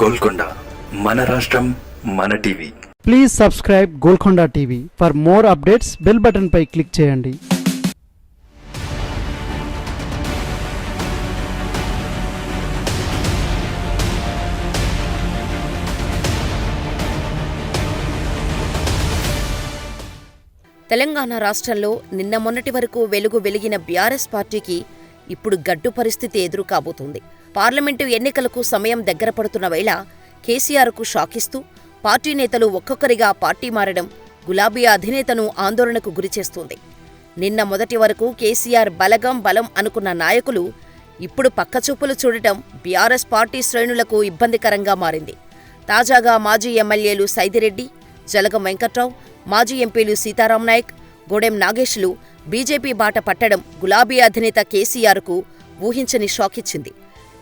గోల్కొండ మన రాష్ట్రం మన TV. Please subscribe Golconda TV for more updates bell button pi click చేయండి. తెలంగాణ రాష్ట్రంలో నిన్న మొన్నటి వరకు వెలుగు వెలిగిన బీఆర్ఎస్ పార్టీకి ఇప్పుడు గడ్డు పరిస్థితి ఎదురు కాబోతోంది పార్లమెంటు ఎన్నికలకు సమయం దగ్గర పడుతున్న వేళ కేసీఆర్కు షాకిస్తూ పార్టీ నేతలు ఒక్కొక్కరిగా పార్టీ మారడం గులాబీ అధినేతను ఆందోళనకు గురిచేస్తోంది. నిన్న మొదటి వరకు కేసీఆర్ బలగం బలం అనుకున్న నాయకులు ఇప్పుడు పక్కచూపులు చూడటం బీఆర్ఎస్ పార్టీ శ్రేణులకు ఇబ్బందికరంగా మారింది. తాజాగా మాజీ ఎమ్మెల్యేలు సైదిరెడ్డి జలగం వెంకట్రావు మాజీ ఎంపీలు సీతారాం నాయక్ గోడెం నాగేష్లు బీజేపీ బాట పట్టడం గులాబీ అధినేత కేసీఆర్కు ఊహించని షాకిచ్చింది.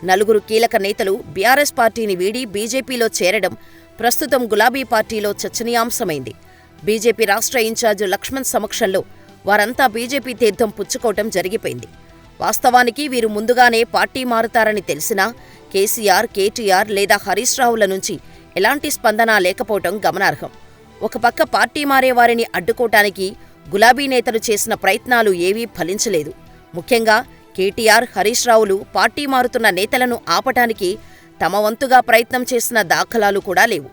నలుగురు కీలక నేతలు బీఆర్ఎస్ పార్టీని వీడి బీజేపీలో చేరడం ప్రస్తుతం గులాబీ పార్టీలో చర్చనీయాంశమైంది. బీజేపీ రాష్ట్ర ఇన్ఛార్జ్ లక్ష్మణ్ సమక్షంలో వారంతా బీజేపీ తీర్థం పుచ్చుకోవటం జరిగిపోయింది. వాస్తవానికి వీరు ముందుగానే పార్టీ మారుతారని తెలిసినా కేసీఆర్ కేటీఆర్ లేదా హరీష్ రావుల నుంచి ఎలాంటి స్పందన లేకపోవటం గమనార్హం. ఒక పక్క పార్టీ మారే వారిని గులాబీ నేతలు చేసిన ప్రయత్నాలు ఏవీ ఫలించలేదు. ముఖ్యంగా కేటీఆర్ హరీష్ రావులు పార్టీ మారుతున్న నేతలను ఆపటానికి తమ వంతుగా ప్రయత్నం చేసిన దాఖలాలు కూడా లేవు.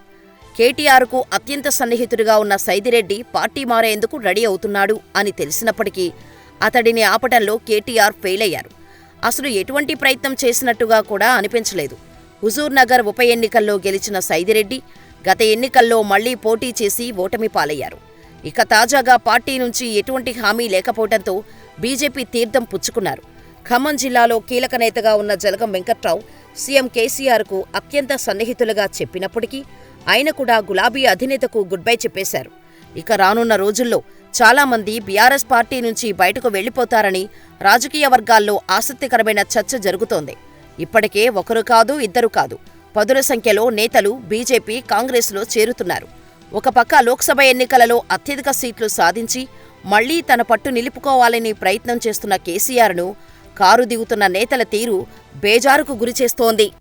కేటీఆర్కు అత్యంత సన్నిహితుడిగా ఉన్న సైదిరెడ్డి పార్టీ మారేందుకు రెడీ అవుతున్నాడు అని తెలిసినప్పటికీ అతడిని ఆపటంలో కేటీఆర్ ఫెయిల్ అయ్యారు. అసలు ఎటువంటి ప్రయత్నం చేసినట్టుగా కూడా అనిపించలేదు. హుజూర్నగర్ ఉప ఎన్నికల్లో గెలిచిన సైదిరెడ్డి గత ఎన్నికల్లో మళ్ళీ పోటీ చేసి ఓటమి పాలయ్యారు. ఇక తాజాగా పార్టీ నుంచి ఎటువంటి హామీ లేకపోవడంతో బీజేపీ తీర్థం పుచ్చుకున్నారు. ఖమ్మం జిల్లాలో కీలక నేతగా ఉన్న జలగం వెంకట్రావు సీఎం కేసీఆర్కు అత్యంత సన్నిహితులుగా చెప్పినప్పటికీ ఆయన కూడా గులాబీ అధినేతకు గుడ్ బై చెప్పేశారు. ఇక రానున్న రోజుల్లో చాలా మంది బీఆర్ఎస్ పార్టీ నుంచి బయటకు వెళ్ళిపోతారని రాజకీయ వర్గాల్లో ఆసక్తికరమైన చర్చ జరుగుతోంది. ఇప్పటికే ఒకరు కాదు ఇద్దరు కాదు. పదుల సంఖ్యలో నేతలు బీజేపీ కాంగ్రెస్లో చేరుతున్నారు. ఒక పక్క లోక్సభ ఎన్నికలలో అత్యధిక సీట్లు సాధించి మళ్ళీ తన పట్టు నిలుపుకోవాలని ప్రయత్నం చేస్తున్న కేసీఆర్ను కారు దిగుతున్న నేతల తీరు బేజారుకు గురిచేస్తోంది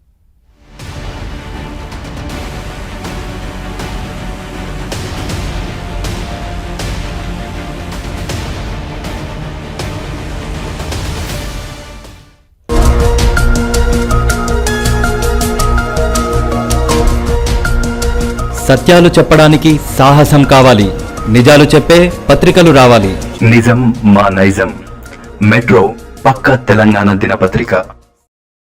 సత్యాలు చెప్పడానికి సాహసం కావాలి. నిజాలు చెప్పే పత్రికలు రావాలి. నిజం మా నైజం. మెట్రో పక్క తెలంగాణ దినపత్రిక.